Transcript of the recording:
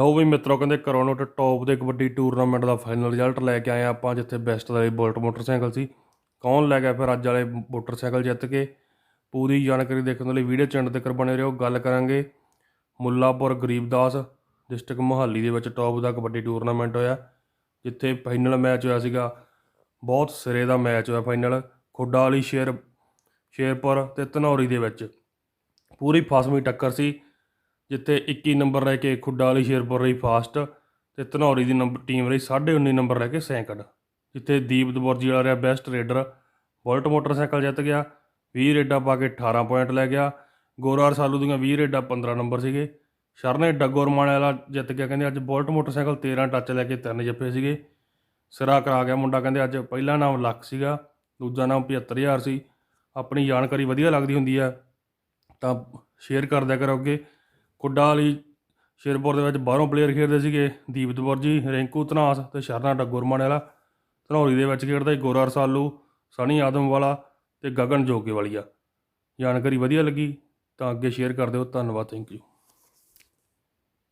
ਲਓ ਵੀ ਮਿੱਤਰੋ, ਕਹਿੰਦੇ ਕਰੋਨੋਟ ਟੌਪ ਦੇ ਕਬੱਡੀ ਟੂਰਨਾਮੈਂਟ ਦਾ ਫਾਈਨਲ ਰਿਜ਼ਲਟ ਲੈ ਕੇ ਆਏ ਹਾਂ ਆਪਾਂ, ਜਿੱਥੇ ਬੈਸਟ ਦਾ ਬੁਲਟ ਮੋਟਰਸਾਈਕਲ ਸੀ। ਕੌਣ ਲੈ ਗਿਆ ਫਿਰ ਅੱਜ ਵਾਲੇ ਮੋਟਰਸਾਈਕਲ ਜਿੱਤ ਕੇ? ਪੂਰੀ ਜਾਣਕਾਰੀ ਦੇਖਣ ਦੇ ਲਈ ਵੀਡੀਓ ਚੈਨਲ ਤੇ ਕਰ ਬਣੇ ਰਹੋ। ਗੱਲ ਕਰਾਂਗੇ ਮੁੱਲਾਪੁਰ ਗਰੀਬਦਾਸ ਡਿਸਟ੍ਰਿਕਟ ਮੋਹਾਲੀ ਦੇ ਵਿੱਚ ਟੌਪ ਦਾ ਕਬੱਡੀ ਟੂਰਨਾਮੈਂਟ ਹੋਇਆ, ਜਿੱਥੇ ਫਾਈਨਲ ਮੈਚ ਹੋਇਆ ਸੀਗਾ। ਬਹੁਤ ਸਿਰੇ ਦਾ ਮੈਚ ਹੋਇਆ ਫਾਈਨਲ ਖੁੱਡਾ ਵਾਲੀ ਸ਼ੇਰ ਸ਼ੇਰਪੁਰ ਤੇ ਧਨੌਰੀ ਦੇ ਵਿੱਚ। ਪੂਰੀ ਫਾਸਮੀ ਟੱਕਰ ਸੀ। ਜਿੱਥੇ 21 ਨੰਬਰ ਰਹਿ ਕੇ ਖੁੱਡਾ ਵਾਲੀ ਸ਼ੇਰਪੁਰ ਰਹੀ ਫਾਸਟ ਤੇ ਧਨੌਰੀ ਦੀ ਨੰਬਰ ਟੀਮ ਰਹੀ 19.5 ਨੰਬਰ ਰਹਿ ਕੇ ਸੈਂਕੜ। ਜਿੱਥੇ ਦੀਪ ਦਬੁਰਜੀ ਵਾਲਾ ਰਿਹਾ ਬੈਸਟ ਰੇਡਰ ਬੁਲਟ ਮੋਟਰਸਾਈਕਲ ਜਿੱਤ ਗਿਆ 20 ਰੇਡਾਂ ਪਾ ਕੇ 18 ਪੁਆਇੰਟ ਲੈ ਗਿਆ। ਗੋਰਾਰ ਸਾਲੂ ਦੀਆਂ 20 ਰੇਡਾਂ 15 ਨੰਬਰ ਸੀਗੇ। ਸ਼ਰਨੇ ਡੱਗੋ ਰਮਾਣੇ ਵਾਲਾ ਜਿੱਤ ਗਿਆ, ਕਹਿੰਦੇ ਅੱਜ ਬੁਲਟ ਮੋਟਰਸਾਈਕਲ 13 ਟੱਚ ਲੈ ਕੇ ਤਿੰਨ ਜੱਫੇ ਸੀਗੇ। ਸਿਰਾ ਕਰਾ ਗਿਆ ਮੁੰਡਾ, ਕਹਿੰਦੇ ਅੱਜ ਪਹਿਲਾ ਨਾਮ ਲੱਖ ਸੀਗਾ, ਦੂਜਾ ਨਾਮ 75000 ਸੀ। ਆਪਣੀ ਜਾਣਕਾਰੀ ਵਧੀਆ ਲੱਗਦੀ ਹੁੰਦੀ ਆ, ਤਾਂ ਸ਼ੇਅਰ ਕਰ ਦਿਆ ਕਰੋ ਅੱਗੇ। ਕੁੱਡਾ ਵਾਲੀ ਸ਼ੇਰਪੁਰ ਦੇ ਵਿੱਚ ਬਾਹਰੋਂ ਪਲੇਅਰ ਖੇਡਦੇ ਸੀਗੇ, ਦੀਪ ਦਵਰ ਜੀ, ਰਿੰਕੂ ਧਨਾਸ ਤੇ ਸ਼ਰਨਾ ਡੱਗੋਰਮਾਨ ਵਾਲਾ। ਧਨੌਰੀ ਦੇ ਵਿੱਚ ਖੇਡਦਾ ਸੀ ਗੋਰਾ ਰਸਾਲੂ ਸਣੀ ਆਦਮ ਵਾਲਾ ਤੇ ਗਗਨ ਜੋਗੇ ਵਾਲੀਆ ਜਾਣਕਾਰੀ ਵਧੀਆ ਲੱਗੀ ਤਾਂ ਅੱਗੇ ਸ਼ੇਅਰ ਕਰ ਦਿਓ। ਧੰਨਵਾਦ ਥੈਂਕ ਯੂ